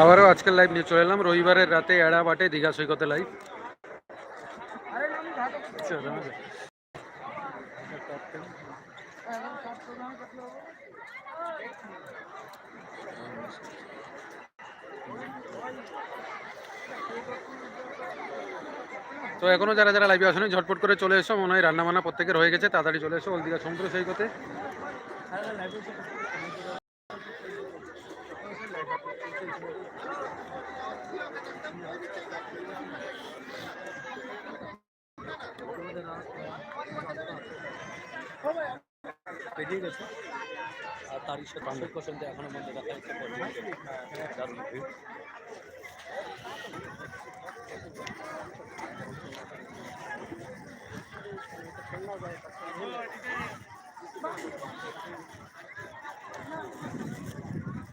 আবারও আজকের লাইভ নিয়ে চলে এলাম। রবিবারের রাতে এড়া বাটে দীঘা সৈকতে লাইভ তো এখনও যারা যারা লাইভে আসেনি, ঝটপট করে চলে এসো। মনে হয় রান্না বান্না প্রত্যেকের হয়ে গেছে। তাড়াতাড়ি চলে এসো। ওলদিঘা সমুদ্র সৈকতে। বেরিয়ে গেছে। আর তারই সাথে অনেক পছন্দ এখনও মধ্যে দেখা যাচ্ছে দারুণ ভিড়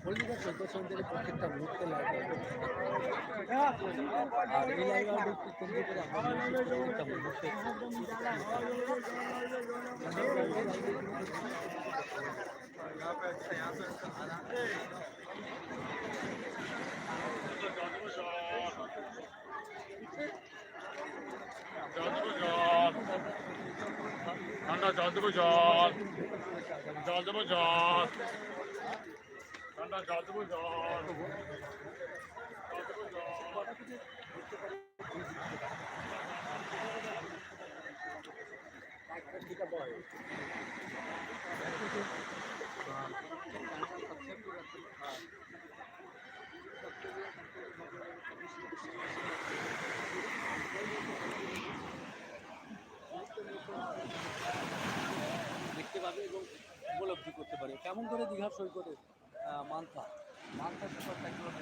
পল্লিকা চোদ্দ সন্ধ্যের প্রত্যেকটা মুহূর্তে লাইভ আর এই লাইভ আপডেটকে কেন্দ্র করে আমাদের প্রত্যেকটা মুহূর্তে ঠান্ডা জল দেবো জল জল দেবো জল ঠান্ডা জল দেবো জল দেখতে পাবে এবং উপলব্ধি করতে পারে কেমন করে দীঘার সৈকতে মান্থা মান্থা ব্যাপারটা কীভাবে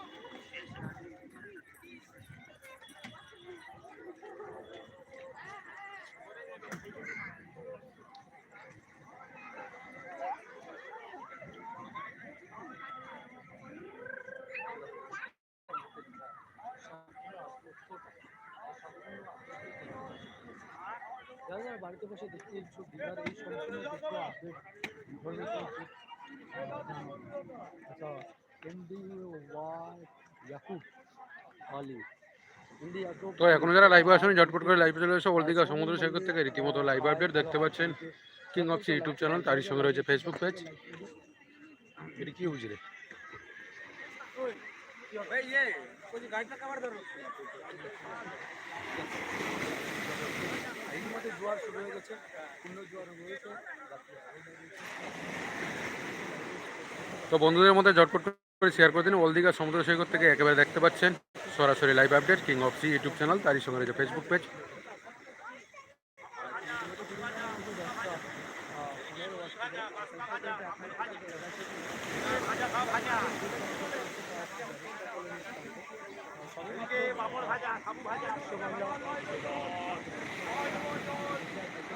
যারা যারা বাড়িতে বসে দেখতে ইচ্ছুক এই সম্পূর্ণ আপডেট আচ্ছা এমডি ওয়াই ইয়াকুব আলী। তো এখনও যারা লাইভে আসেনি ঝটপট করে লাইভে চলে এসো। ওলদিঘা সমুদ্র সৈকত থেকে রীতিমতো লাইভ আপডেট দেখতে পাচ্ছেন king of sea YouTube channel তারই সঙ্গে রয়েছে ফেসবুক পেজ এটা কি বুঝলে এই মধ্যে জোয়ার শুরু হয়ে গেছে পূর্ণ জোয়ার রয়েছে। তো বন্ধুদের মধ্যে ঝটপট করে শেয়ার করে দিন ওলদিঘা সমুদ্র সৈকত থেকে একেবারে দেখতে পাচ্ছেন সরাসরি live update king of sea YouTube channel তারই সঙ্গে রয়েছে ফেসবুক পেজ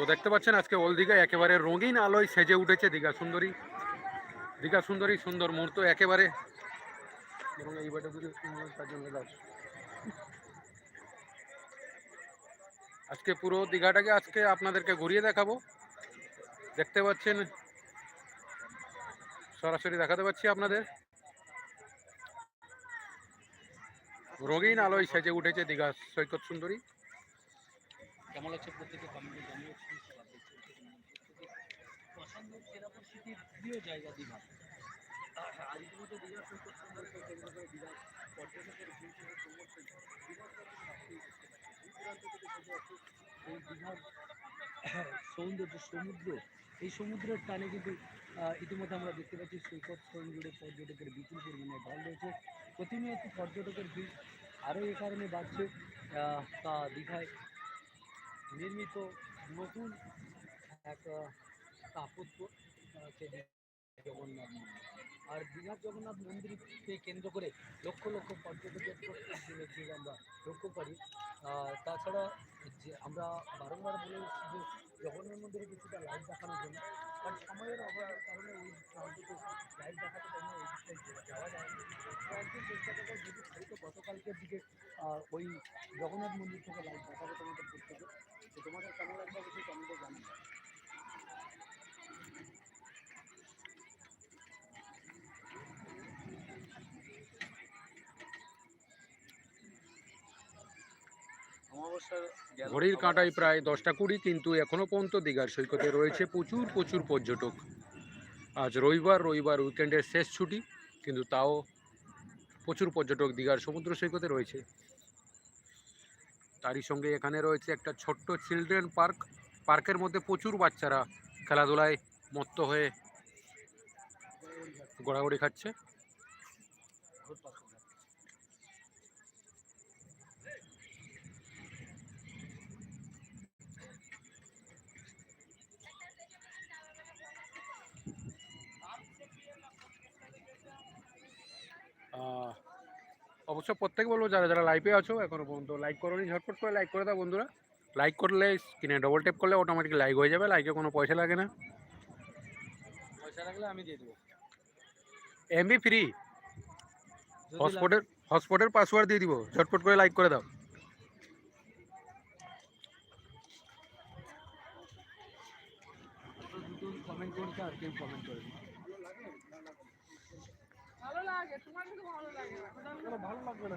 তো দেখতে পাচ্ছেন আজকে ওল দীঘা একেবারে রঙিন আলোয় সেজে উঠেছে দীঘা সুন্দরী। দীঘা সুন্দরী, সুন্দর মুহূর্ত একেবারে। আজকে পুরো দীঘাটাকে আজকে আপনাদেরকে ঘুরিয়ে দেখাবো। দেখতে পাচ্ছেন, সরাসরি দেখাতে পাচ্ছি আপনাদের। রঙিন আলোয় সেজে উঠেছে দীঘা সৈকত সুন্দরী। কেমন লাগছে প্রত্যেকে কমেন্টে জানিয়ে পছন্দের প্রিয় জায়গা দীঘা আর ইতিমধ্যে কেন্দ্র করে এই দীঘার সৌন্দর্য, সমুদ্র। এই সমুদ্রের টানে কিন্তু ইতিমধ্যে আমরা দেখতে পাচ্ছি সৈকত জুড়ে পর্যটকের বিপুল পরিমাণে ঢল রয়েছে। প্রতিনিয়ত পর্যটকের ভিড় আরও এ কারণে বাড়ছে তা দীঘায় নির্মিত নতুন এক স্থাপত্য। জগন্নাথ আর দীঘার জগন্নাথ মন্দিরকে কেন্দ্র করে লক্ষ লক্ষ পর্যটকের প্রত্যেক দিনের আমরা লক্ষ্য করি। তাছাড়া যে আমরা বারংবার বলে এসেছি যে জগন্নাথ মন্দিরে কিছুটা লাইভ দেখানোর জন্য কারণ সময়ের অভাবের কারণে ওই লাইভ দেখাতে পারি ওই যাওয়া যায় না। চেষ্টা করব যদি হয়তো গতকালকের দিকে ওই জগন্নাথ মন্দির থেকে লাইভ দেখাবো তোমাদের প্রত্যেকে তো তোমাদের কেমন লাগবে অবশ্যই কমেন্টে জানাবে ঘড়ির কাঁটায় প্রায় দশটা কুড়ি, কিন্তু এখনও পর্যন্ত দীঘার সৈকতে রয়েছে প্রচুর প্রচুর পর্যটক। আজ রবিবার রবিবার উইকেন্ডের শেষ ছুটি, কিন্তু তাও প্রচুর পর্যটক দীঘার সমুদ্র সৈকতে রয়েছে। তারই সঙ্গে এখানে রয়েছে একটা ছোট্ট চিলড্রেন পার্ক। পার্কের মধ্যে প্রচুর বাচ্চারা খেলাধুলায় মত্ত হয়ে গোড়াগড়ি খাচ্ছে। অবশ্য প্রত্যেক বলব যারা যারা লাইভে আছো এখনও পর্যন্ত লাইক করোনি ঝটপট করে লাইক করে দাও বন্ধুরা। লাইক করলে স্ক্রিনে ডবল ট্যাপ করলে অটোমেটিক লাইক হয়ে যাবে লাইকে কোনো পয়সা লাগে না। পয়সা লাগলে আমি দিয়ে দেবো। এমবি ফ্রি হটস্পটের হটস্পটের পাসওয়ার্ড দিয়ে দিব ঝটপট করে লাইক করে দাও। কমেন্ট করছে আর কেউ কমেন্ট করে ভালো লাগে তোমার কিন্তু ভালো লাগে না। ভালো লাগবে না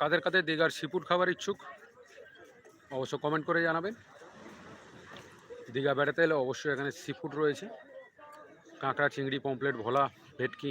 কাদের কাদের দীঘার সিপুর খাবার ইচ্ছুক, অবশ্য কমেন্ট করে জানাবেন। দীঘা বেড়াতে এলে অবশ্যই এখানে সি ফুড রয়েছে। কাঁকড়া, চিংড়ি পমপ্লেট ভোলা, ভেটকি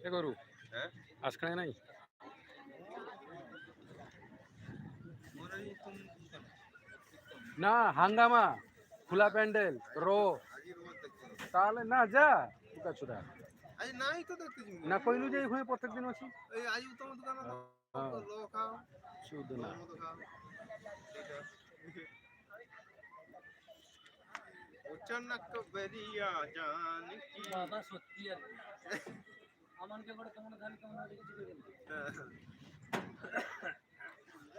এ করু হ্যাঁ? আজকাল নাই না হাঙ্গামা খোলা প্যান্ডেল রো তাহলে না যা চুকা চুরা আজ নাই তো দেখতেছি না কইলু যে এখানে প্রত্যেকদিন আছি এই আজ তোমার দোকানে হ্যাঁ লো খাও শুধু না মতো খাও অচানক বেরিয়া জান কি বাবা সত্যি আর কি। আমানকে করে কেমন খালি কেমন রেখেছি দেখেন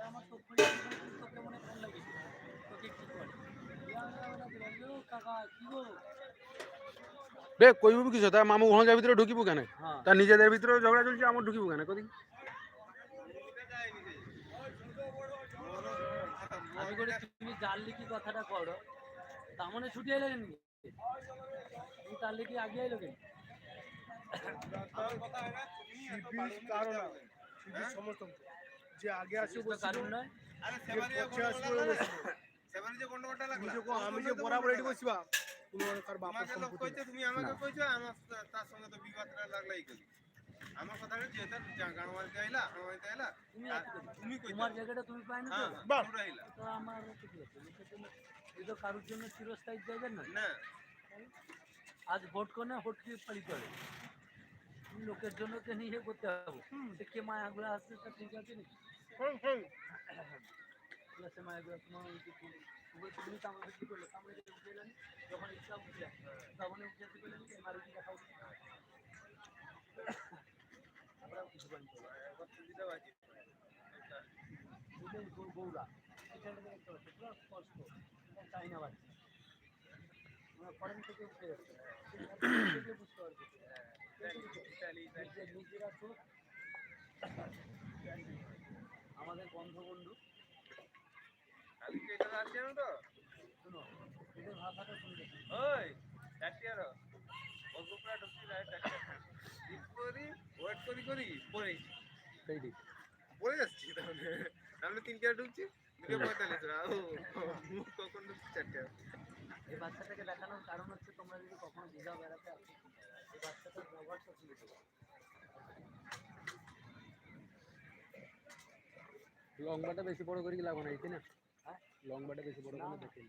আমার তো খুলে তো কেমন ফোন লাগিয়েছে তোকে কি করে কাকা কি গো? বে কইব কিছু তা মামু ঘঞ্জার ভিতরে ঢুকিব কেন? হ্যাঁ। তার নিজেদের ভিতরে ঝগড়া চলছে আমার ঢুকিব কেন? কদি আমি করে তুমি জানলে কি কথাটা করো তার মানে ছুটি এলে কেন তুমি তাহলে কি আগে এলো কেন? শিবির কারণ না শিবির সমর্থন যে আগে আসে কারণ নয়। আমি যে বরাবর এটি বসিবা তুমি কর আমাকে কইছো আমার তার সঙ্গে তো বিবাদটা লাগলাই গেল আমার কথাটা যে তার আইলা তুমি এত তুমি কইছো। তোমার জায়গাটা তুমি পাই না তো? হ্যাঁ আইলা। তো আমার কি এটা তো এই তো কারোর জন্য চিরস্থায়ী জায়গা না না। আজ ভোট করে ভোটকে পালিত হবে লোকের জন্য কে নিয়ে করতে হবে। সে কে মায়াগুলো আসছে তা ঠিক আছে নাকি? হুম হুম সে মায়াগুলো তোমার ওই যে তুমি তুমি- তুমি কামড় বিক্রি করলে? কামড়ে দিয়ে উঠে এলেন যখন ইচ্ছা উঠে তখন উঠে আসতে পেলেন কি মারুতি দেখাও। আমরাও কিছু পাই এবার সুবিধা আছে ওটাই গৌ- গৌরা এখান থেকে দেখতে পাচ্ছি পুরো স্পষ্ট। এটা চাইনা বাচ্চা। আমরা ফরেন থেকে উঠে যাচ্ছে। থেকে বুঝতে পারছি। নিজেরা তো আমাদের বন্ধু আমি কি এটা আসছে তো শুনো এদের ভাষাটা শুনতে চাই। ওই চারটিয়ার অগ্রপুরা ঢুকছি না চারটিয়ার ঠিক করি ওয়েট করি করি পরে সেই পরে যাচ্ছি তাহলে। তাহলে তিনটা ঢুকছি? দুটো পঁয়তাল্লিশ ও কখন ঢুকছি চারটিয়ার এই বাচ্চাটাকে দেখানোর কারণ হচ্ছে তোমরা যদি কখনো দীঘা বেড়াতে আসো বাচ্চাটার ব্যবহারটা লম্বাটা বেশি বড় করে কি লাগবে না? হ্যাঁ? লম্বাটা বেশি বড় করে দেখেন।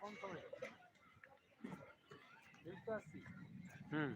কম সময় বুঝতে পারছি হুম।